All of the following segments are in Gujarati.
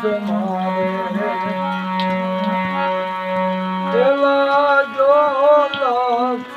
સમારે જો લક્ષ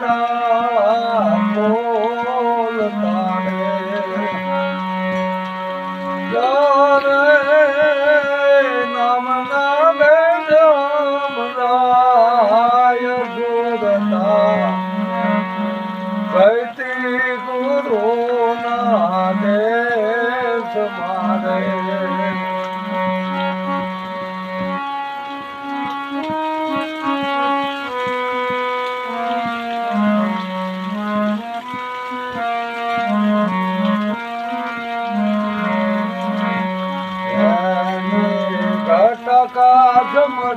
Natal.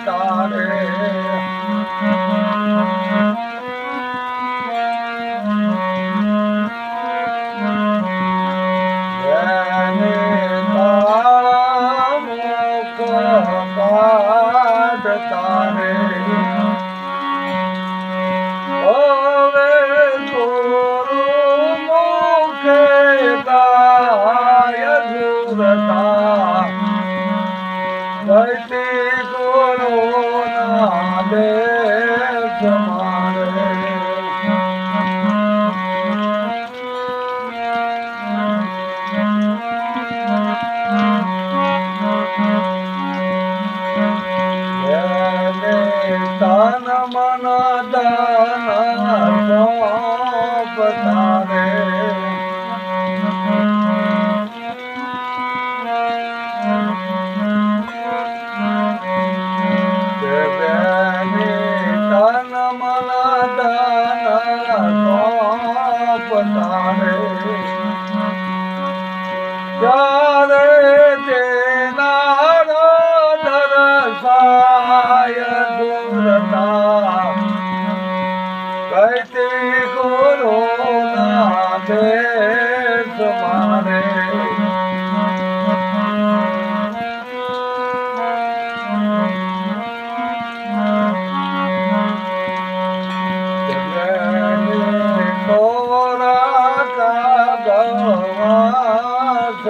प માતા ધરતી ગુરુ ના કૈતી ગુરુ નાથે તમારે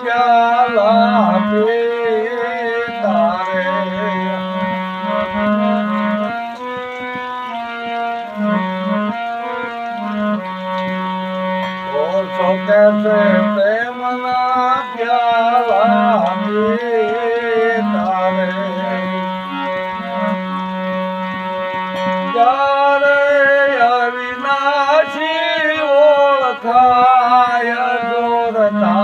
પ્યાલા તારે કે પ્રેમના પ્યાલા તારે ત્યારે અવિનાશી ઓળખાય જોરતા